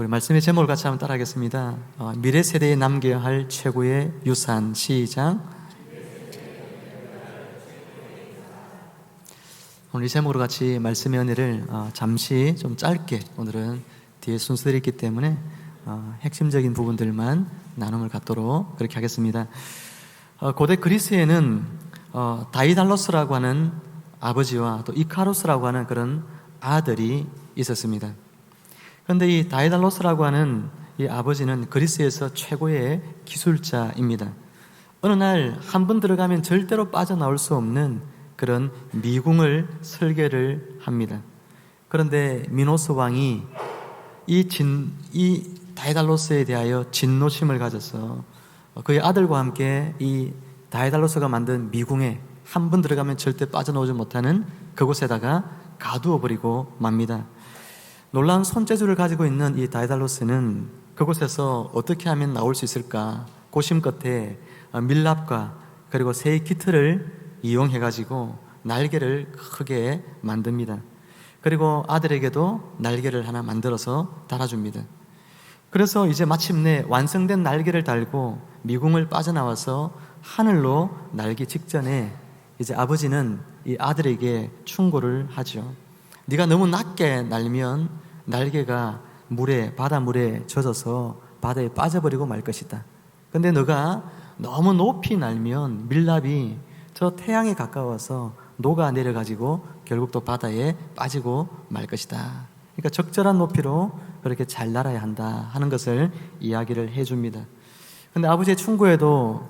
우리 말씀의 제목을 같이 한번 따라하겠습니다. 어, 미래 세대에 남겨야 할 최고의 유산 시장. 오늘 이 제목으로 같이 말씀의 은혜를 어, 잠시 좀 짧게 오늘은 뒤에 순서들이 있기 때문에 어, 핵심적인 부분들만 나눔을 갖도록 그렇게 하겠습니다. 어, 고대 그리스에는 어, 다이달로스라고 하는 아버지와 또 이카로스라고 하는 그런 아들이 있었습니다. 그런데 이 다이달로스라고 하는 이 아버지는 그리스에서 최고의 기술자입니다. 어느 날 한 번 들어가면 절대로 빠져나올 수 없는 그런 미궁을 설계를 합니다. 그런데 미노스 왕이 이 진, 이 다이달로스에 대하여 진노심을 가져서 그의 아들과 함께 이 다이달로스가 만든 미궁에 한 번 들어가면 절대 빠져나오지 못하는 그곳에다가 가두어 버리고 맙니다. 놀라운 손재주를 가지고 있는 이 다이달로스는 그곳에서 어떻게 하면 나올 수 있을까 고심 끝에 밀랍과 그리고 새의 기틀을 이용해 가지고 날개를 크게 만듭니다. 그리고 아들에게도 날개를 하나 만들어서 달아줍니다. 그래서 이제 마침내 완성된 날개를 달고 미궁을 빠져나와서 하늘로 날기 직전에 이제 아버지는 이 아들에게 충고를 하죠. 네가 너무 낮게 날면 날개가 물에 바닷물에 젖어서 바다에 빠져버리고 말 것이다. 근데 너가 너무 높이 날면 밀랍이 저 태양에 가까워서 녹아 내려 가지고 결국 또 바다에 빠지고 말 것이다. 그러니까 적절한 높이로 그렇게 잘 날아야 한다 하는 것을 이야기를 해 줍니다. 근데 아버지의 충고에도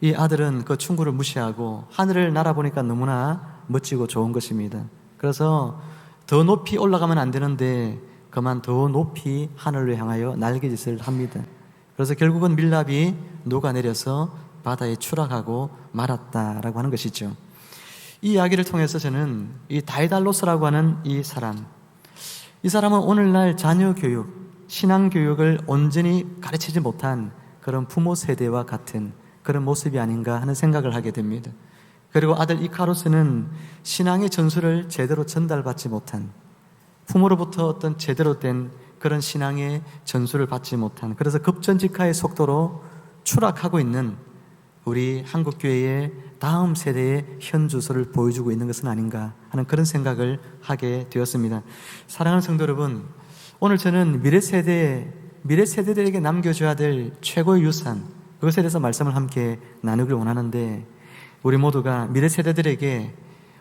이 아들은 그 충고를 무시하고 하늘을 날아보니까 너무나 멋지고 좋은 것입니다. 그래서 더 높이 올라가면 안 되는데 그만 더 높이 하늘로 향하여 날개짓을 합니다. 그래서 결국은 밀랍이 녹아내려서 바다에 추락하고 말았다라고 하는 것이죠. 이 이야기를 통해서 저는 이 다이달로스라고 하는 이 사람, 이 사람은 오늘날 자녀 교육, 신앙 교육을 온전히 가르치지 못한 그런 부모 세대와 같은 그런 모습이 아닌가 하는 생각을 하게 됩니다. 그리고 아들 이카로스는 신앙의 전술을 제대로 전달받지 못한 부모로부터 어떤 제대로 된 그런 신앙의 전술을 받지 못한 그래서 급전직하의 속도로 추락하고 있는 우리 한국 교회의 다음 세대의 현주소를 보여주고 있는 것은 아닌가 하는 그런 생각을 하게 되었습니다. 사랑하는 성도 여러분, 오늘 저는 미래 세대 미래 세대들에게 남겨줘야 될 최고의 유산 그것에 대해서 말씀을 함께 나누길 원하는데 우리 모두가 미래 세대들에게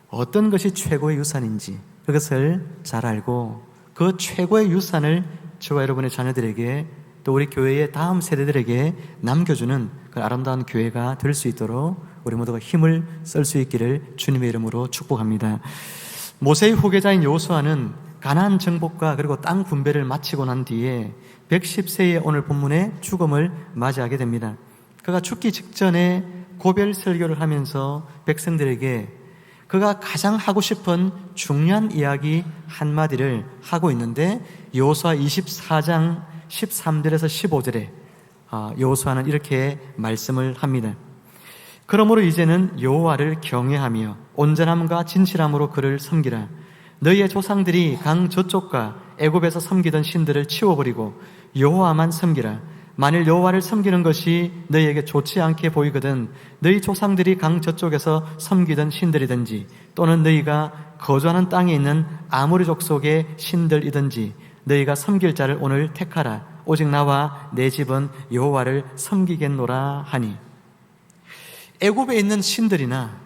어떤 것이 최고의 유산인지 그것을 잘 알고 그 최고의 유산을 저와 여러분의 자녀들에게 또 우리 교회의 다음 세대들에게 남겨주는 그 아름다운 교회가 될 수 있도록 우리 모두가 힘을 쓸 수 있기를 주님의 이름으로 축복합니다. 모세의 후계자인 여호수아는 가나안 정복과 그리고 땅 분배를 마치고 난 뒤에 110세의 오늘 본문의 죽음을 맞이하게 됩니다. 그가 죽기 직전에 고별 설교를 하면서 백성들에게 그가 가장 하고 싶은 중요한 이야기 한마디를 하고 있는데 여호수아 24장 13절에서 15절에 여호수아는 이렇게 말씀을 합니다. 그러므로 이제는 여호와를 경외하며 온전함과 진실함으로 그를 섬기라. 너희의 조상들이 강 저쪽과 애굽에서 섬기던 신들을 치워버리고 여호와만 섬기라. 만일 여호와를 섬기는 것이 너희에게 좋지 않게 보이거든 너희 조상들이 강 저쪽에서 섬기던 신들이든지 또는 너희가 거주하는 땅에 있는 아모리 족속의 신들이든지 너희가 섬길 자를 오늘 택하라 오직 나와 내 집은 여호와를 섬기겠노라 하니 애굽에 있는 신들이나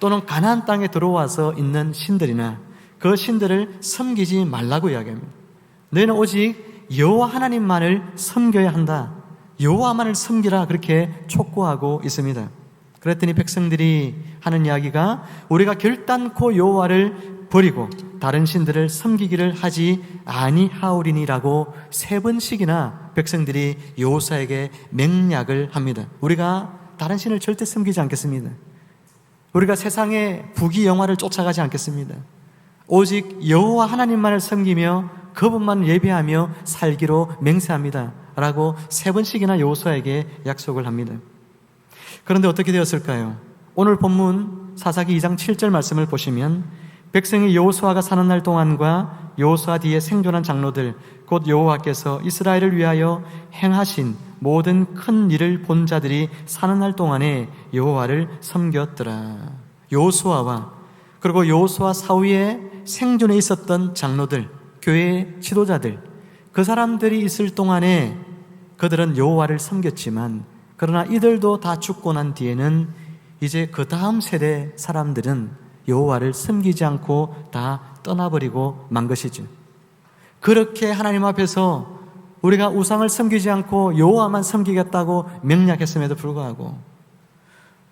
또는 가나안 땅에 들어와서 있는 신들이나 그 신들을 섬기지 말라고 이야기합니다. 너희는 오직 여호와 하나님만을 섬겨야 한다. 여호와만을 섬기라 그렇게 촉구하고 있습니다. 그랬더니 백성들이 하는 이야기가 우리가 결단코 여호와를 버리고 다른 신들을 섬기기를 하지 아니하오리니라고 세 번씩이나 백성들이 여호사에게 맹약을 합니다. 우리가 다른 신을 절대 섬기지 않겠습니다. 우리가 세상의 부귀 영화를 쫓아가지 않겠습니다. 오직 여호와 하나님만을 섬기며 그분만 예배하며 살기로 맹세합니다. 라고 세 번씩이나 여호수아에게 약속을 합니다. 그런데 어떻게 되었을까요? 오늘 본문 사사기 2장 7절 말씀을 보시면 백성이 여호수아가 사는 날 동안과 여호수아 뒤에 생존한 장로들 곧 여호와께서 이스라엘을 위하여 행하신 모든 큰 일을 본 자들이 사는 날 동안에 여호와를 섬겼더라. 여호수아와 그리고 여호수아 사후에 생존에 있었던 장로들, 교회 지도자들 그 사람들이 있을 동안에 그들은 여호와를 섬겼지만 그러나 이들도 다 죽고 난 뒤에는 이제 그 다음 세대 사람들은 여호와를 섬기지 않고 다 떠나버리고 만 것이죠. 그렇게 하나님 앞에서 우리가 우상을 섬기지 않고 여호와만 섬기겠다고 명령했음에도 불구하고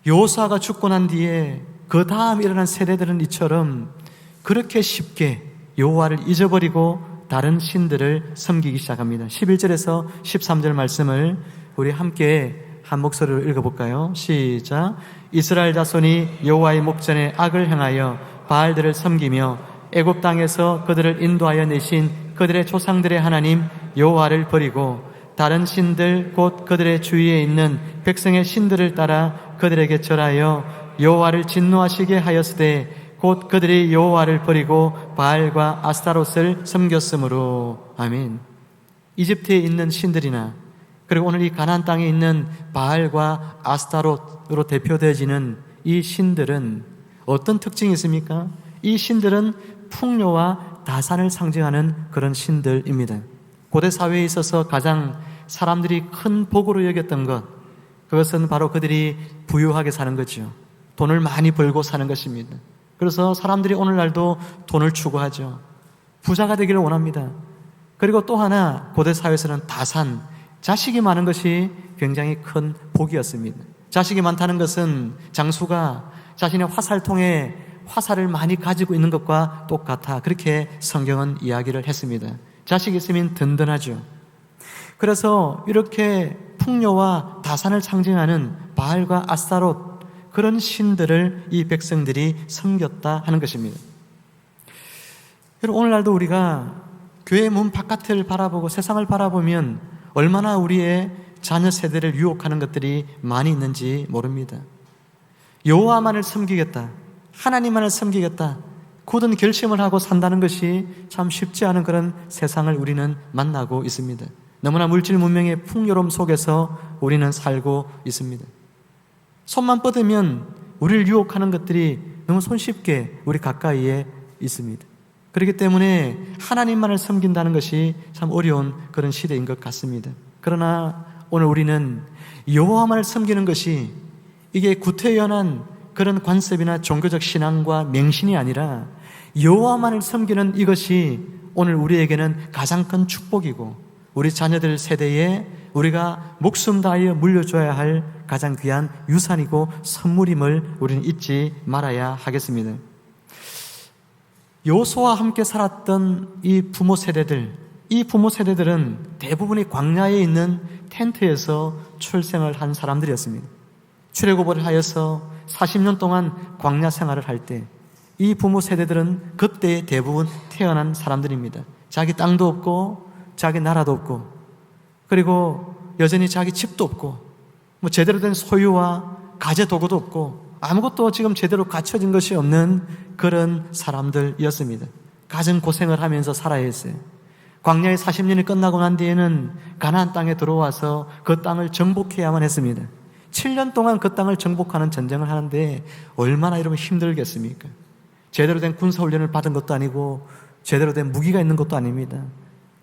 여호수아가 죽고 난 뒤에 그 다음 일어난 세대들은 이처럼 그렇게 쉽게 여호와를 잊어버리고 다른 신들을 섬기기 시작합니다. 11절에서 13절 말씀을 우리 함께 한 목소리로 읽어볼까요? 시작. 이스라엘 자손이 여호와의 목전에 악을 행하여 바알들을 섬기며 애굽 땅에서 그들을 인도하여 내신 그들의 조상들의 하나님 여호와를 버리고 다른 신들 곧 그들의 주위에 있는 백성의 신들을 따라 그들에게 절하여 여호와를 진노하시게 하였으되 곧 그들이 여호와를 버리고 바알과 아스타롯을 섬겼으므로 아멘. 이집트에 있는 신들이나 그리고 오늘 이 가나안 땅에 있는 바알과 아스타롯으로 대표되어지는 이 신들은 어떤 특징이 있습니까? 이 신들은 풍요와 다산을 상징하는 그런 신들입니다. 고대 사회에 있어서 가장 사람들이 큰 복으로 여겼던 것, 그것은 바로 그들이 부유하게 사는 거죠. 돈을 많이 벌고 사는 것입니다. 그래서 사람들이 오늘날도 돈을 추구하죠. 부자가 되기를 원합니다. 그리고 또 하나 고대 사회에서는 다산, 자식이 많은 것이 굉장히 큰 복이었습니다. 자식이 많다는 것은 장수가 자신의 화살통에 화살을 많이 가지고 있는 것과 똑같아. 그렇게 성경은 이야기를 했습니다. 자식이 있으면 든든하죠. 그래서 이렇게 풍요와 다산을 상징하는 바알과 아스타롯 그런 신들을 이 백성들이 섬겼다 하는 것입니다. 여러분 오늘날도 우리가 교회 문 바깥을 바라보고 세상을 바라보면 얼마나 우리의 자녀 세대를 유혹하는 것들이 많이 있는지 모릅니다. 여호와만을 섬기겠다. 하나님만을 섬기겠다. 굳은 결심을 하고 산다는 것이 참 쉽지 않은 그런 세상을 우리는 만나고 있습니다. 너무나 물질 문명의 풍요로움 속에서 우리는 살고 있습니다. 손만 뻗으면 우리를 유혹하는 것들이 너무 손쉽게 우리 가까이에 있습니다. 그렇기 때문에 하나님만을 섬긴다는 것이 참 어려운 그런 시대인 것 같습니다. 그러나 오늘 우리는 여호와만을 섬기는 것이 이게 구태연한 그런 관습이나 종교적 신앙과 맹신이 아니라 여호와만을 섬기는 이것이 오늘 우리에게는 가장 큰 축복이고 우리 자녀들 세대에 우리가 목숨 다하여 물려줘야 할 가장 귀한 유산이고 선물임을 우리는 잊지 말아야 하겠습니다. 요소와 함께 살았던 이 부모 세대들, 이 부모 세대들은 대부분이 광야에 있는 텐트에서 출생을 한 사람들이었습니다. 출애굽을 하여서 40년 동안 광야 생활을 할 때 이 부모 세대들은 그때 대부분 태어난 사람들입니다. 자기 땅도 없고 자기 나라도 없고 그리고 여전히 자기 집도 없고 뭐 제대로 된 소유와 가재 도구도 없고 아무것도 지금 제대로 갖춰진 것이 없는 그런 사람들이었습니다. 가정 고생을 하면서 살아야 했어요. 광야의 40년이 끝나고 난 뒤에는 가나안 땅에 들어와서 그 땅을 정복해야만 했습니다. 7년 동안 그 땅을 정복하는 전쟁을 하는데 얼마나 이러면 힘들겠습니까? 제대로 된 군사 훈련을 받은 것도 아니고 제대로 된 무기가 있는 것도 아닙니다.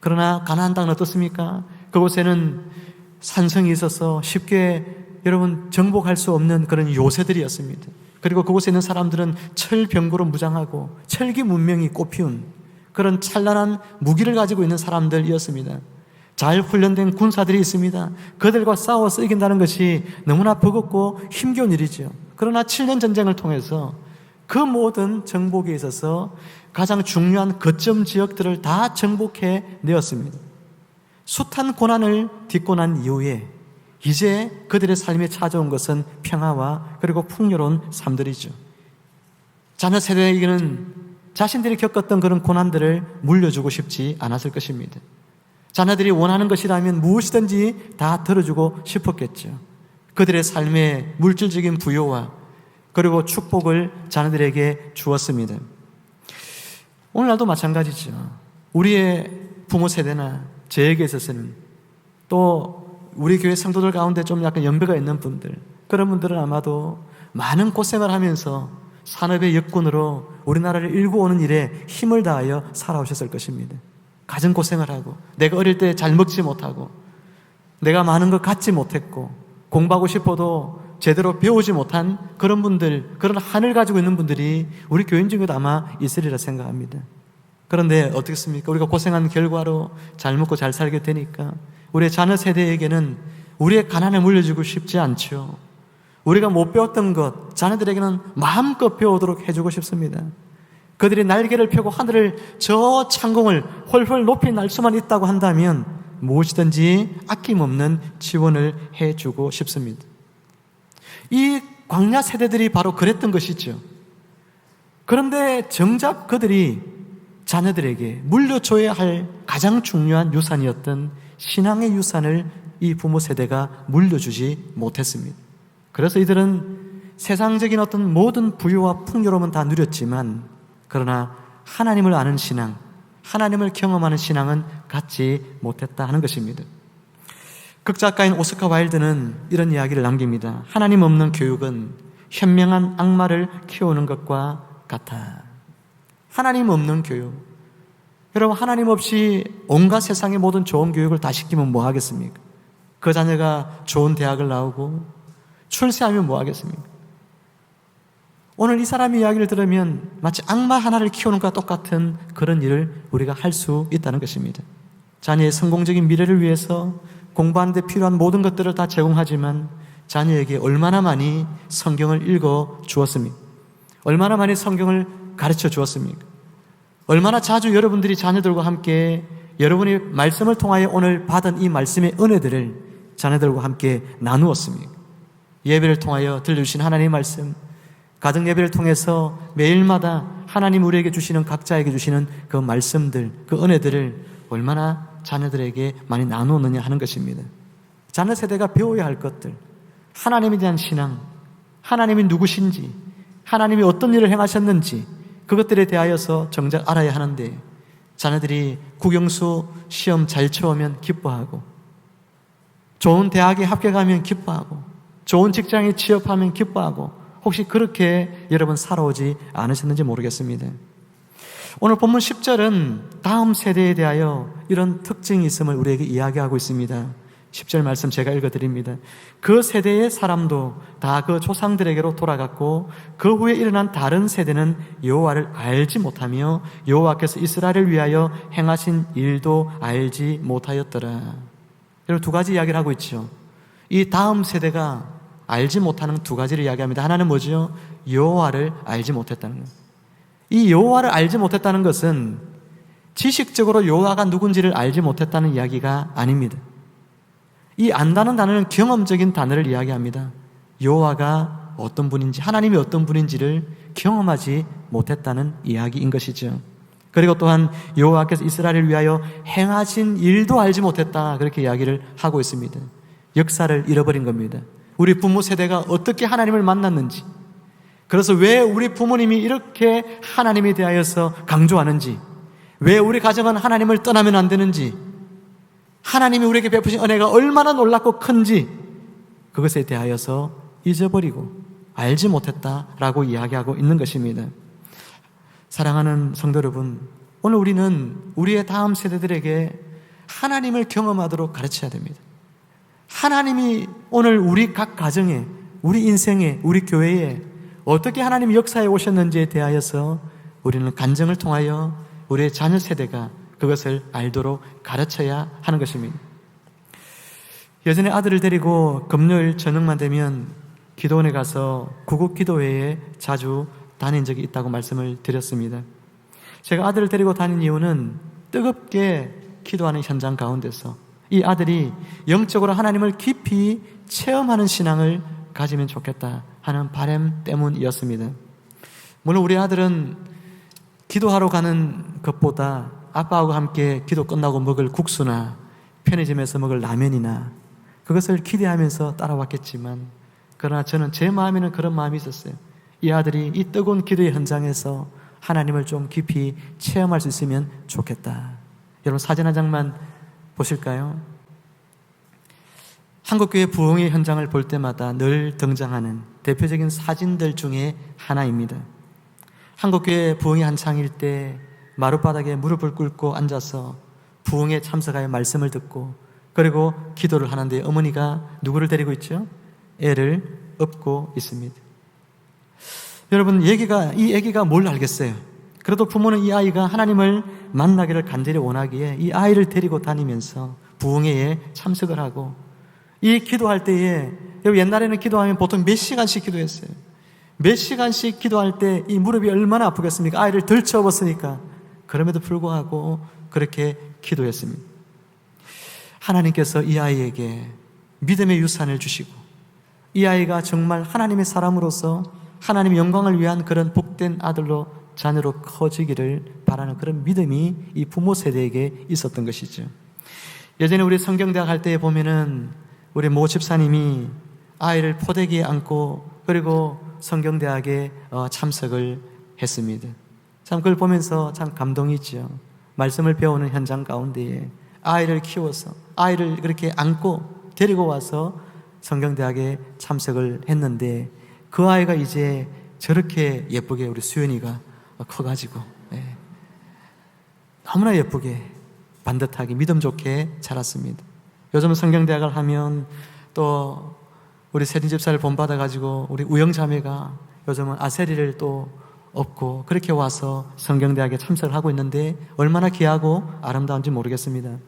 그러나 가나안 땅은 어떻습니까? 그곳에는 산성이 있어서 쉽게 여러분 정복할 수 없는 그런 요새들이었습니다. 그리고 그곳에 있는 사람들은 철병구로 무장하고 철기 문명이 꽃피운 그런 찬란한 무기를 가지고 있는 사람들이었습니다. 잘 훈련된 군사들이 있습니다. 그들과 싸워서 이긴다는 것이 너무나 버겁고 힘겨운 일이죠. 그러나 7년 전쟁을 통해서 그 모든 정복에 있어서 가장 중요한 거점 지역들을 다 정복해 내었습니다. 숱한 고난을 딛고 난 이후에 이제 그들의 삶에 찾아온 것은 평화와 그리고 풍요로운 삶들이죠. 자녀 세대에게는 자신들이 겪었던 그런 고난들을 물려주고 싶지 않았을 것입니다. 자녀들이 원하는 것이라면 무엇이든지 다 들어주고 싶었겠죠. 그들의 삶의 물질적인 부여와 그리고 축복을 자녀들에게 주었습니다. 오늘날도 마찬가지죠. 우리의 부모 세대나 저에게 있어서는 또 우리 교회 성도들 가운데 좀 약간 연배가 있는 분들 그런 분들은 아마도 많은 고생을 하면서 산업의 여건으로 우리나라를 일구 오는 일에 힘을 다하여 살아오셨을 것입니다. 가정 고생을 하고 내가 어릴 때 잘 먹지 못하고 내가 많은 것 갖지 못했고 공부하고 싶어도 제대로 배우지 못한 그런 분들 그런 한을 가지고 있는 분들이 우리 교인 중에도 아마 있으리라 생각합니다. 그런데 어떻겠습니까? 우리가 고생한 결과로 잘 먹고 잘 살게 되니까 우리의 자녀 세대에게는 우리의 가난을 물려주고 싶지 않죠. 우리가 못 배웠던 것, 자녀들에게는 마음껏 배우도록 해주고 싶습니다. 그들이 날개를 펴고 하늘을 저 창공을 훨훨 높이 날 수만 있다고 한다면 무엇이든지 아낌없는 지원을 해주고 싶습니다. 이 광야 세대들이 바로 그랬던 것이죠. 그런데 정작 그들이 자녀들에게 물려줘야 할 가장 중요한 유산이었던 신앙의 유산을 이 부모 세대가 물려주지 못했습니다. 그래서 이들은 세상적인 어떤 모든 부유와 풍요로움은 다 누렸지만 그러나 하나님을 아는 신앙, 하나님을 경험하는 신앙은 갖지 못했다 하는 것입니다. 극작가인 오스카 와일드는 이런 이야기를 남깁니다. 하나님 없는 교육은 현명한 악마를 키우는 것과 같아. 하나님 없는 교육. 여러분, 하나님 없이 온갖 세상의 모든 좋은 교육을 다 시키면 뭐 하겠습니까? 그 자녀가 좋은 대학을 나오고 출세하면 뭐 하겠습니까? 오늘 이 사람의 이야기를 들으면 마치 악마 하나를 키우는 것과 똑같은 그런 일을 우리가 할 수 있다는 것입니다. 자녀의 성공적인 미래를 위해서 공부하는 데 필요한 모든 것들을 다 제공하지만 자녀에게 얼마나 많이 성경을 읽어 주었습니까? 얼마나 많이 성경을 가르쳐 주었습니까? 얼마나 자주 여러분들이 자녀들과 함께 여러분의 말씀을 통하여 오늘 받은 이 말씀의 은혜들을 자녀들과 함께 나누었습니까? 예배를 통하여 들려주신 하나님의 말씀, 가정 예배를 통해서 매일마다 하나님 우리에게 주시는 각자에게 주시는 그 말씀들, 그 은혜들을 얼마나 자녀들에게 많이 나누느냐 하는 것입니다. 자녀 세대가 배워야 할 것들, 하나님에 대한 신앙, 하나님이 누구신지, 하나님이 어떤 일을 행하셨는지, 그것들에 대하여서 정작 알아야 하는데, 자녀들이 국영수 시험 잘 쳐오면 기뻐하고, 좋은 대학에 합격하면 기뻐하고, 좋은 직장에 취업하면 기뻐하고, 혹시 그렇게 여러분 살아오지 않으셨는지 모르겠습니다. 오늘 본문 10절은 다음 세대에 대하여 이런 특징이 있음을 우리에게 이야기하고 있습니다. 10절 말씀 제가 읽어드립니다. 그 세대의 사람도 다 그 조상들에게로 돌아갔고 그 후에 일어난 다른 세대는 여호와를 알지 못하며 여호와께서 이스라엘을 위하여 행하신 일도 알지 못하였더라. 여러분 두 가지 이야기를 하고 있죠. 이 다음 세대가 알지 못하는 두 가지를 이야기합니다. 하나는 뭐죠? 여호와를 알지 못했다는 것. 이 여호와를 알지 못했다는 것은 지식적으로 여호와가 누군지를 알지 못했다는 이야기가 아닙니다. 이 안다는 단어는 경험적인 단어를 이야기합니다. 여호와가 어떤 분인지 하나님이 어떤 분인지를 경험하지 못했다는 이야기인 것이죠. 그리고 또한 여호와께서 이스라엘을 위하여 행하신 일도 알지 못했다 그렇게 이야기를 하고 있습니다. 역사를 잃어버린 겁니다. 우리 부모 세대가 어떻게 하나님을 만났는지 그래서 왜 우리 부모님이 이렇게 하나님에 대하여서 강조하는지 왜 우리 가정은 하나님을 떠나면 안 되는지 하나님이 우리에게 베푸신 은혜가 얼마나 놀랍고 큰지 그것에 대하여서 잊어버리고 알지 못했다라고 이야기하고 있는 것입니다. 사랑하는 성도 여러분, 오늘 우리는 우리의 다음 세대들에게 하나님을 경험하도록 가르쳐야 됩니다. 하나님이 오늘 우리 각 가정에, 우리 인생에, 우리 교회에 어떻게 하나님 역사에 오셨는지에 대하여서 우리는 간증을 통하여 우리의 자녀 세대가 그것을 알도록 가르쳐야 하는 것입니다. 예전에 아들을 데리고 금요일 저녁만 되면 기도원에 가서 구국 기도회에 자주 다닌 적이 있다고 말씀을 드렸습니다. 제가 아들을 데리고 다닌 이유는 뜨겁게 기도하는 현장 가운데서 이 아들이 영적으로 하나님을 깊이 체험하는 신앙을 가지면 좋겠다 하는 바람 때문이었습니다. 물론 우리 아들은 기도하러 가는 것보다 아빠하고 함께 기도 끝나고 먹을 국수나 편의점에서 먹을 라면이나 그것을 기대하면서 따라왔겠지만 그러나 저는 제 마음에는 그런 마음이 있었어요. 이 아들이 이 뜨거운 기도의 현장에서 하나님을 좀 깊이 체험할 수 있으면 좋겠다. 여러분 사진 한 장만 보실까요? 한국교회 부흥의 현장을 볼 때마다 늘 등장하는 대표적인 사진들 중에 하나입니다. 한국교회 부흥이 한창일 때 마룻바닥에 무릎을 꿇고 앉아서 부흥에 참석하여 말씀을 듣고 그리고 기도를 하는데 어머니가 누구를 데리고 있죠? 애를 업고 있습니다. 여러분, 얘기가, 이 애기가 뭘 알겠어요? 그래도 부모는 이 아이가 하나님을 만나기를 간절히 원하기에 이 아이를 데리고 다니면서 부흥회에 참석을 하고 이 기도할 때에 옛날에는 기도하면 보통 몇 시간씩 기도했어요. 몇 시간씩 기도할 때 이 무릎이 얼마나 아프겠습니까? 아이를 들쳐업었으니까. 그럼에도 불구하고 그렇게 기도했습니다. 하나님께서 이 아이에게 믿음의 유산을 주시고 이 아이가 정말 하나님의 사람으로서 하나님의 영광을 위한 그런 복된 아들로 자녀로 커지기를 바라는 그런 믿음이 이 부모 세대에게 있었던 것이죠. 예전에 우리 성경대학 할 때 보면은 우리 모 집사님이 아이를 포대기에 안고 그리고 성경대학에 어, 참석을 했습니다. 참 그걸 보면서 참 감동이 있죠. 말씀을 배우는 현장 가운데에 아이를 키워서 아이를 그렇게 안고 데리고 와서 성경대학에 참석을 했는데 그 아이가 이제 저렇게 예쁘게 우리 수연이가 커가지고 예. 너무나 예쁘게 반듯하게 믿음 좋게 자랐습니다. 요즘 성경대학을 하면 또 우리 세린 집사를 본받아 가지고 우리 우영 자매가 요즘은 아세리를 또 업고 그렇게 와서 성경대학에 참석을 하고 있는데 얼마나 귀하고 아름다운지 모르겠습니다.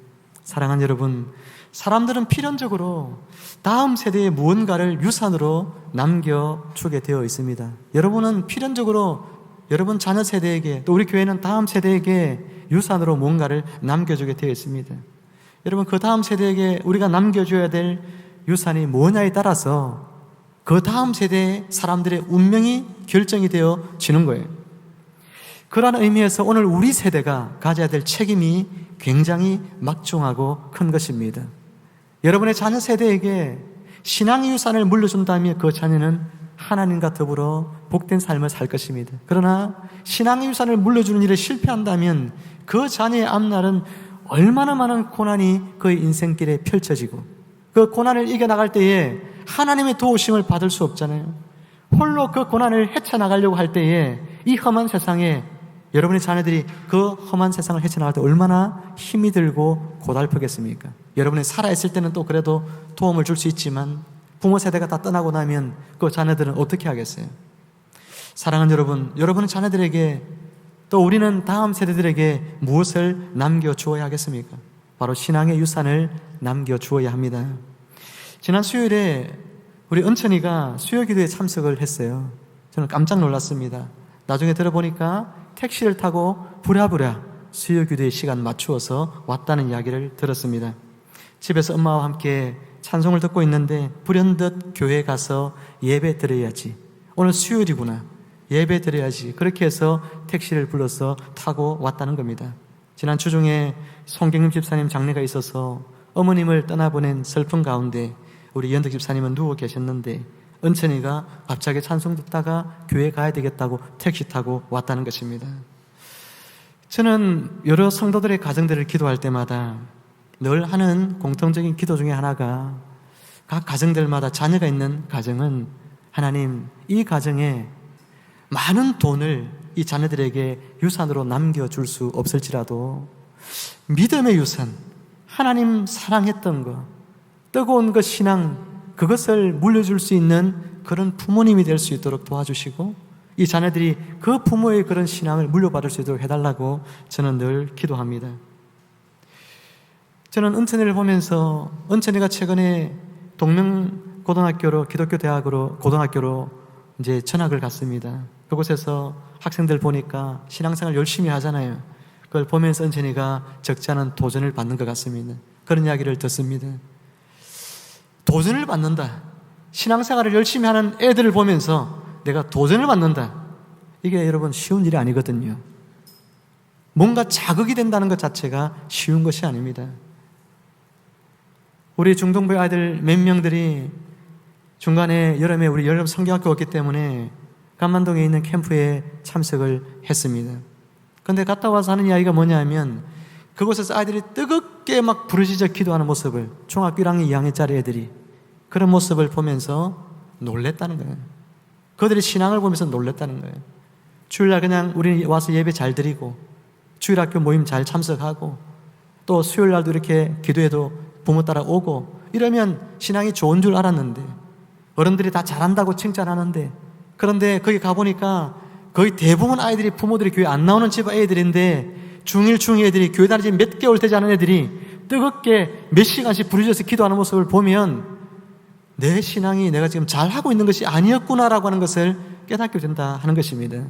사랑하는 여러분, 사람들은 필연적으로 다음 세대에 무언가를 유산으로 남겨주게 되어 있습니다. 여러분은 필연적으로 여러분 자녀 세대에게 또 우리 교회는 다음 세대에게 유산으로 뭔가를 남겨주게 되어 있습니다. 여러분 그 다음 세대에게 우리가 남겨줘야 될 유산이 뭐냐에 따라서 그 다음 세대의 사람들의 운명이 결정이 되어지는 거예요. 그러한 의미에서 오늘 우리 세대가 가져야 될 책임이 굉장히 막중하고 큰 것입니다. 여러분의 자녀 세대에게 신앙의 유산을 물려준다면 그 자녀는 하나님과 더불어 복된 삶을 살 것입니다. 그러나 신앙의 유산을 물려주는 일에 실패한다면 그 자녀의 앞날은 얼마나 많은 고난이 그의 인생길에 펼쳐지고 그 고난을 이겨나갈 때에 하나님의 도우심을 받을 수 없잖아요. 홀로 그 고난을 헤쳐나가려고 할 때에 이 험한 세상에 여러분의 자녀들이 그 험한 세상을 헤쳐나갈 때 얼마나 힘이 들고 고달프겠습니까? 여러분이 살아있을 때는 또 그래도 도움을 줄 수 있지만 부모 세대가 다 떠나고 나면 그 자녀들은 어떻게 하겠어요? 사랑하는 여러분, 여러분의 자녀들에게 또 우리는 다음 세대들에게 무엇을 남겨주어야 하겠습니까? 바로 신앙의 유산을 남겨주어야 합니다. 지난 수요일에 우리 은천이가 수요 기도에 참석을 했어요. 저는 깜짝 놀랐습니다. 나중에 들어보니까 택시를 타고 부랴부랴 수요 기도의 시간 맞추어서 왔다는 이야기를 들었습니다. 집에서 엄마와 함께 찬송을 듣고 있는데 불현듯 교회 가서 예배 드려야지. 오늘 수요일이구나. 예배 드려야지. 그렇게 해서 택시를 불러서 타고 왔다는 겁니다. 지난 주 중에 송경림 집사님 장례가 있어서 어머님을 떠나보낸 슬픈 가운데 우리 연덕 집사님은 누워 계셨는데 은천이가 갑자기 찬송 듣다가 교회 가야 되겠다고 택시 타고 왔다는 것입니다. 저는 여러 성도들의 가정들을 기도할 때마다 늘 하는 공통적인 기도 중에 하나가 각 가정들마다 자녀가 있는 가정은 하나님 이 가정에 많은 돈을 이 자녀들에게 유산으로 남겨줄 수 없을지라도 믿음의 유산, 하나님 사랑했던 것, 뜨거운 것 신앙, 그것을 물려줄 수 있는 그런 부모님이 될 수 있도록 도와주시고 이 자녀들이 그 부모의 그런 신앙을 물려받을 수 있도록 해달라고 저는 늘 기도합니다. 저는 은천이를 보면서 은천이가 최근에 동명 고등학교로 기독교 대학으로 고등학교로 이제 전학을 갔습니다. 그곳에서 학생들 보니까 신앙생활 열심히 하잖아요. 그걸 보면서 은천이가 적지 않은 도전을 받는 것 같습니다. 그런 이야기를 듣습니다. 도전을 받는다. 신앙생활을 열심히 하는 애들을 보면서 내가 도전을 받는다. 이게 여러분 쉬운 일이 아니거든요. 뭔가 자극이 된다는 것 자체가 쉬운 것이 아닙니다. 우리 중동부의 아이들 몇 명들이 중간에 여름에 우리 여름 성경학교 왔기 때문에 감만동에 있는 캠프에 참석을 했습니다. 근데 갔다 와서 하는 이야기가 뭐냐면 그곳에서 아이들이 뜨겁게 막 부르짖어 기도하는 모습을 중학교 1학년, 2학년짜리 애들이 그런 모습을 보면서 놀랬다는 거예요. 그들의 신앙을 보면서 놀랬다는 거예요. 주일날 그냥 우리 와서 예배 잘 드리고 주일 학교 모임 잘 참석하고 또 수요일 날도 이렇게 기도해도 부모 따라 오고 이러면 신앙이 좋은 줄 알았는데 어른들이 다 잘한다고 칭찬하는데 그런데 거기 가보니까 거의 대부분 아이들이 부모들이 교회 안 나오는 집 애들인데 중1, 중2 애들이 교회 다니지 몇 개월 되지 않은 애들이 뜨겁게 몇 시간씩 부르짖어서 기도하는 모습을 보면 내 신앙이 내가 지금 잘 하고 있는 것이 아니었구나라고 하는 것을 깨닫게 된다 하는 것입니다.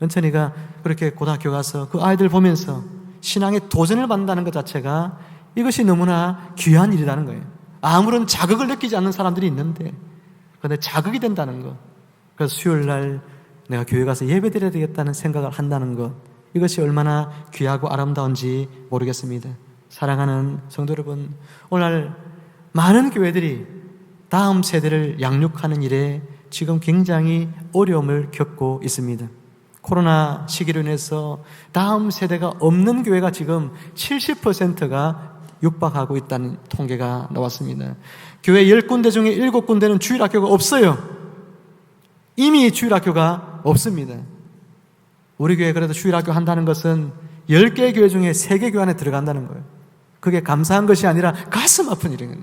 은천이가 그렇게 고등학교 가서 그 아이들 보면서 신앙에 도전을 받는다는 것 자체가 이것이 너무나 귀한 일이라는 거예요. 아무런 자극을 느끼지 않는 사람들이 있는데, 근데 자극이 된다는 것. 그래서 수요일 날 내가 교회 가서 예배 드려야 되겠다는 생각을 한다는 것. 이것이 얼마나 귀하고 아름다운지 모르겠습니다. 사랑하는 성도 여러분, 오늘 많은 교회들이 다음 세대를 양육하는 일에 지금 굉장히 어려움을 겪고 있습니다. 코로나 시기로 인해서 다음 세대가 없는 교회가 지금 70%가 육박하고 있다는 통계가 나왔습니다. 교회 10군데 중에 7군데는 주일학교가 없어요. 이미 주일학교가 없습니다. 우리 교회 그래도 주일학교 한다는 것은 10개 교회 중에 3개 교회 안에 들어간다는 거예요. 그게 감사한 것이 아니라 가슴 아픈 일이에요.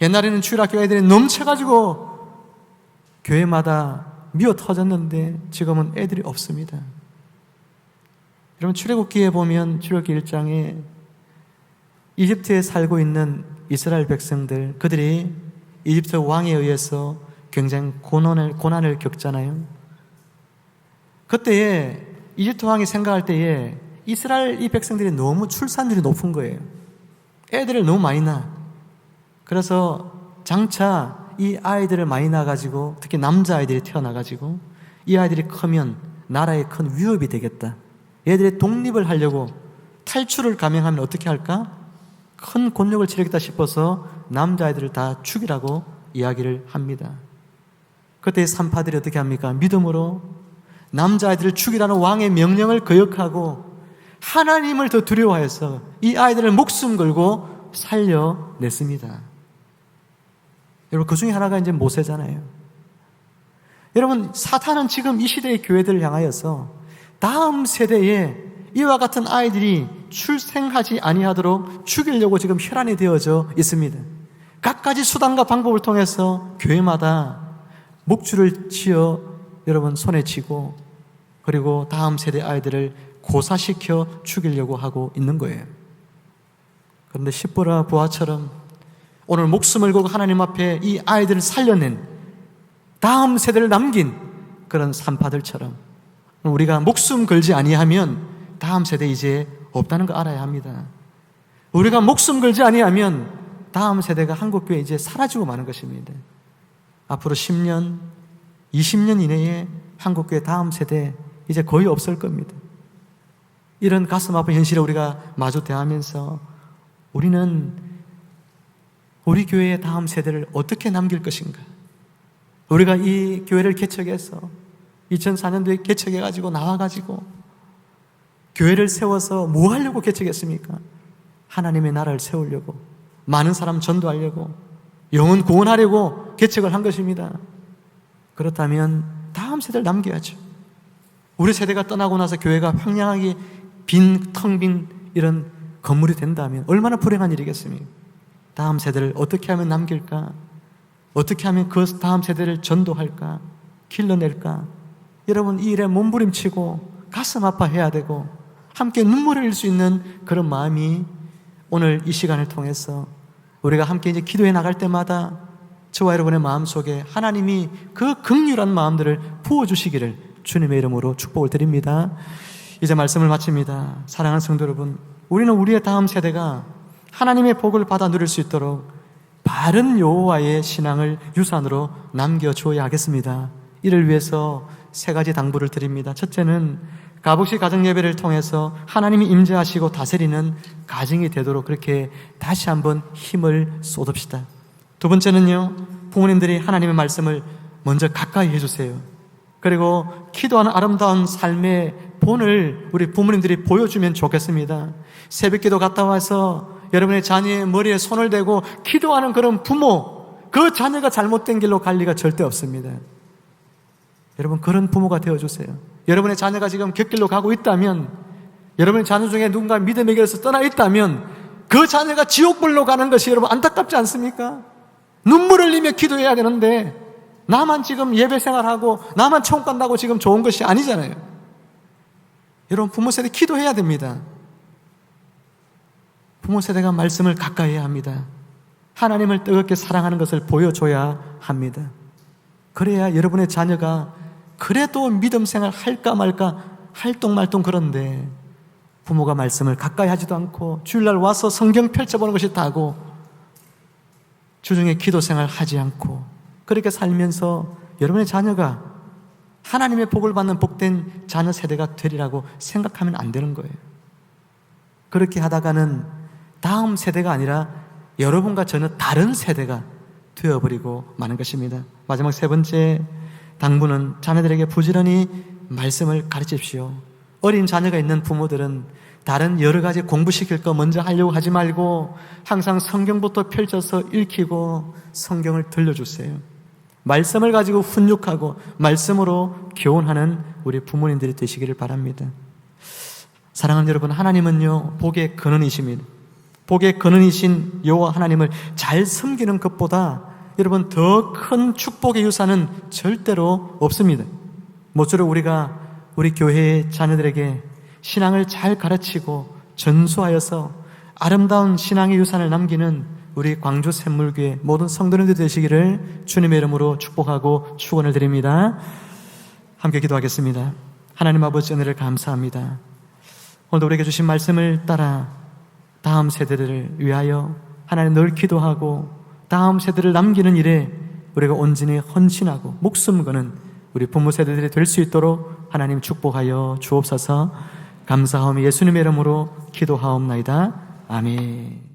옛날에는 주일학교 애들이 넘쳐가지고 교회마다 미어 터졌는데 지금은 애들이 없습니다. 여러분 출애굽기에 보면 출애굽기 1장에 이집트에 살고 있는 이스라엘 백성들 그들이 이집트 왕에 의해서 굉장히 고난을 고난을 겪잖아요. 그때에 이집트 왕이 생각할 때에 이스라엘 이 백성들이 너무 출산율이 높은 거예요. 애들을 너무 많이 낳아. 그래서 장차 이 아이들을 많이 낳아가지고 특히 남자 아이들이 태어나가지고 이 아이들이 크면 나라에 큰 위협이 되겠다. 얘들이 독립을 하려고 탈출을 감행하면 어떻게 할까? 큰 곤욕을 치르겠다 싶어서 남자 아이들을 다 죽이라고 이야기를 합니다. 그때 산파들이 어떻게 합니까? 믿음으로 남자아이들을 죽이라는 왕의 명령을 거역하고 하나님을 더 두려워해서 이 아이들을 목숨 걸고 살려냈습니다. 여러분, 그 중에 하나가 이제 모세잖아요. 여러분, 사탄은 지금 이 시대의 교회들을 향하여서 다음 세대에 이와 같은 아이들이 출생하지 아니하도록 죽이려고 지금 혈안이 되어져 있습니다. 각가지 수단과 방법을 통해서 교회마다 목줄을 치어 여러분 손에 쥐고 그리고 다음 세대 아이들을 고사시켜 죽이려고 하고 있는 거예요. 그런데 십보라 부하처럼 오늘 목숨을 걸고 하나님 앞에 이 아이들을 살려낸 다음 세대를 남긴 그런 산파들처럼 우리가 목숨 걸지 아니하면 다음 세대 이제 없다는 거 알아야 합니다. 우리가 목숨 걸지 아니하면 다음 세대가 한국 교회 이제 사라지고 마는 것입니다. 앞으로 10년, 20년 이내에 한국교회 다음 세대 이제 거의 없을 겁니다. 이런 가슴 아픈 현실에 우리가 마주 대하면서 우리는 우리 교회의 다음 세대를 어떻게 남길 것인가? 우리가 이 교회를 개척해서 2004년도에 개척해가지고 나와가지고 교회를 세워서 뭐 하려고 개척했습니까? 하나님의 나라를 세우려고 많은 사람 전도하려고 영혼 구원하려고 개척을 한 것입니다. 그렇다면 다음 세대를 남겨야죠. 우리 세대가 떠나고 나서 교회가 황량하게 빈, 텅 빈 이런 건물이 된다면 얼마나 불행한 일이겠습니까? 다음 세대를 어떻게 하면 남길까? 어떻게 하면 그 다음 세대를 전도할까? 길러낼까? 여러분, 이 일에 몸부림치고 가슴 아파해야 되고 함께 눈물을 흘릴 수 있는 그런 마음이 오늘 이 시간을 통해서 우리가 함께 이제 기도해 나갈 때마다 저와 여러분의 마음 속에 하나님이 그 극률한 마음들을 부어주시기를 주님의 이름으로 축복을 드립니다. 이제 말씀을 마칩니다. 사랑하는 성도 여러분, 우리는 우리의 다음 세대가 하나님의 복을 받아 누릴 수 있도록 바른 여호와의 신앙을 유산으로 남겨주어야 하겠습니다. 이를 위해서 세 가지 당부를 드립니다. 첫째는 가복식 가정 예배를 통해서 하나님이 임재하시고 다스리는 가정이 되도록 그렇게 다시 한번 힘을 쏟읍시다. 두 번째는요, 부모님들이 하나님의 말씀을 먼저 가까이 해 주세요. 그리고 기도하는 아름다운 삶의 본을 우리 부모님들이 보여주면 좋겠습니다. 새벽 기도 갔다 와서 여러분의 자녀의 머리에 손을 대고 기도하는 그런 부모, 그 자녀가 잘못된 길로 갈 리가 절대 없습니다. 여러분, 그런 부모가 되어주세요. 여러분의 자녀가 지금 곁길로 가고 있다면, 여러분의 자녀 중에 누군가 믿음의 길에서 떠나 있다면, 그 자녀가 지옥불로 가는 것이 여러분 안타깝지 않습니까? 눈물을 흘리며 기도해야 되는데, 나만 지금 예배 생활하고, 나만 천국 간다고 지금 좋은 것이 아니잖아요. 여러분, 부모 세대 기도해야 됩니다. 부모 세대가 말씀을 가까이 해야 합니다. 하나님을 뜨겁게 사랑하는 것을 보여줘야 합니다. 그래야 여러분의 자녀가 그래도 믿음 생활 할까 말까 할똥말똥 그런데 부모가 말씀을 가까이 하지도 않고 주일날 와서 성경 펼쳐보는 것이 다고 주중에 기도 생활 하지 않고 그렇게 살면서 여러분의 자녀가 하나님의 복을 받는 복된 자녀 세대가 되리라고 생각하면 안 되는 거예요. 그렇게 하다가는 다음 세대가 아니라 여러분과 전혀 다른 세대가 되어버리고 마는 것입니다. 마지막 세 번째 당부는 자녀들에게 부지런히 말씀을 가르치십시오. 어린 자녀가 있는 부모들은 다른 여러 가지 공부시킬 거 먼저 하려고 하지 말고 항상 성경부터 펼쳐서 읽히고 성경을 들려주세요. 말씀을 가지고 훈육하고 말씀으로 교훈하는 우리 부모님들이 되시기를 바랍니다. 사랑하는 여러분, 하나님은요, 복의 근원이십니다. 복의 근원이신 여호와 하나님을 잘 섬기는 것보다 여러분 더 큰 축복의 유산은 절대로 없습니다. 모쪼록 우리가 우리 교회의 자녀들에게 신앙을 잘 가르치고 전수하여서 아름다운 신앙의 유산을 남기는 우리 광주 샘물교회 모든 성도님들 되시기를 주님의 이름으로 축복하고 축원을 드립니다. 함께 기도하겠습니다. 하나님 아버지 은혜를 감사합니다. 오늘도 우리에게 주신 말씀을 따라 다음 세대들을 위하여 하나님 늘 기도하고 다음 세대를 남기는 일에 우리가 온전히 헌신하고 목숨 거는 우리 부모 세대들이 될 수 있도록 하나님 축복하여 주옵소서 감사하오며 예수님의 이름으로 기도하옵나이다. 아멘.